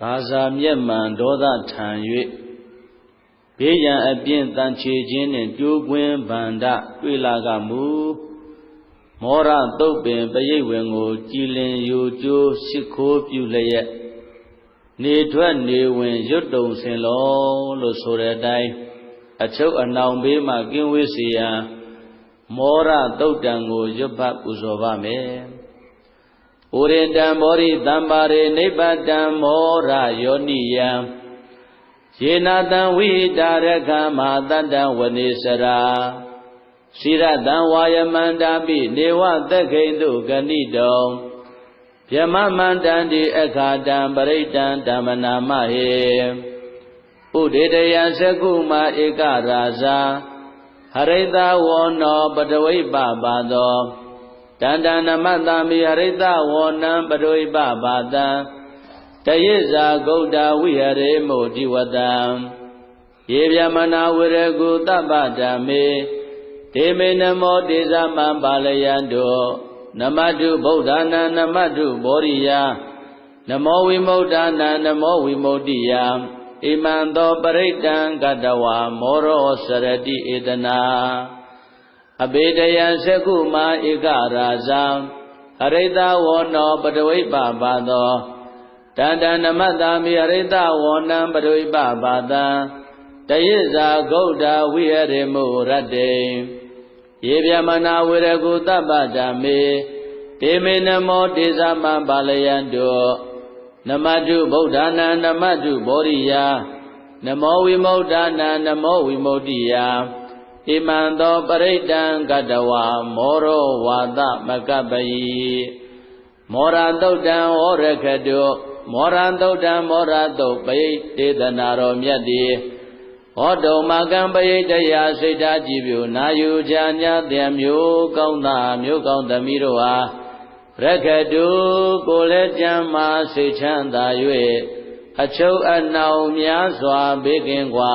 ဘာသာမျက်မှန်ဒေါသထံ၍ဘေးရန်အပြင်းတန်ချေခြင်းနှင့်ကြိုးကွင်းဗန္ဒတွေ့လာကမူမောရတုတ်ပင်ပရိတ်ဝင်ကို ကြည်လင်ယူကျိုးရှိခိုးပြုလျက်နေထွက်နေဝင်ရွတ်တုံစင်လုံးလို့ဆိုတဲ့အတိုင်းအချုပ်အနှောင်ဘေးမှကင်းဝေးစေရန်မောရတုတ်တံကိုရွတ်ပတ်ပူဇော်ပါမယ်။ ဩရိတံမောရိတံပါရိနိဗ္ဗတံမောရယောနိယံယေနတံဝိတာရခမဟာတတံဝနေစရာစိရတံဝါယမန္တာပိနေဝသက်ခိန်တုဂဏိတောဗျမမန္တံတိအခါတံပရိတံဓမ္မနာမဟေဥဒေတယသကုမဧကရာဇာဟရိတဝောနောပတဝိပပါသော တန္တနမတ္တမိဟရိတဝောနံပတဝိပပါတံတယိဇာဂௌတဝိဟရေမုတိဝတံယေဗျမနာဝရကုတပ္ပဓမ္မေဒေမေနမောတေဇမံပါလယံတောနမတုဗုဒ္ဓနာနမတုဘောရိယနမောဝိမု ക്ത နာနမောဝိမု ക്തി ယဣမံသောပရိတံကတဝါမောရောစရတိဧတနာ အဘေတယံသကုမာဧကရာဇံအရိတဝောနောပတဝိပပါသောတန္တနမတ္တာမိအရိတဝောနံပတဝိပပါတံတယိဇာဂௌဒဝိဟရေမုရတ္တေယေဗျမနာဝေရကုတပ္ပဓမ္မေတေမေနမောတေသမံပါလယံတောနမတုဗုဒ္ဓနာနမတုဘောရိယာနမောဝိမု ക്ത နာနမောဝိမု ക്തി ယ ဣမံသောပရိတံကတဝါမောရောဝါသမကပယိမောရတုတ်တံဩရခတုမောရတုတ်တံမောရတုတ်ပိတေသနာတော်မြတ်တိဟောတုံမကံပရိတယစိတ်ဓာကြည်ပြူနာယူချာညာတံမျိုးကောင်းသားမျိုးကောင်းသမီးတို့ဟာရခတုကိုလည်းကြမ်းမာစိတ်ချမ်းသာ၍အချုပ်အနှောင်များစွာဘေးကင်းကွာ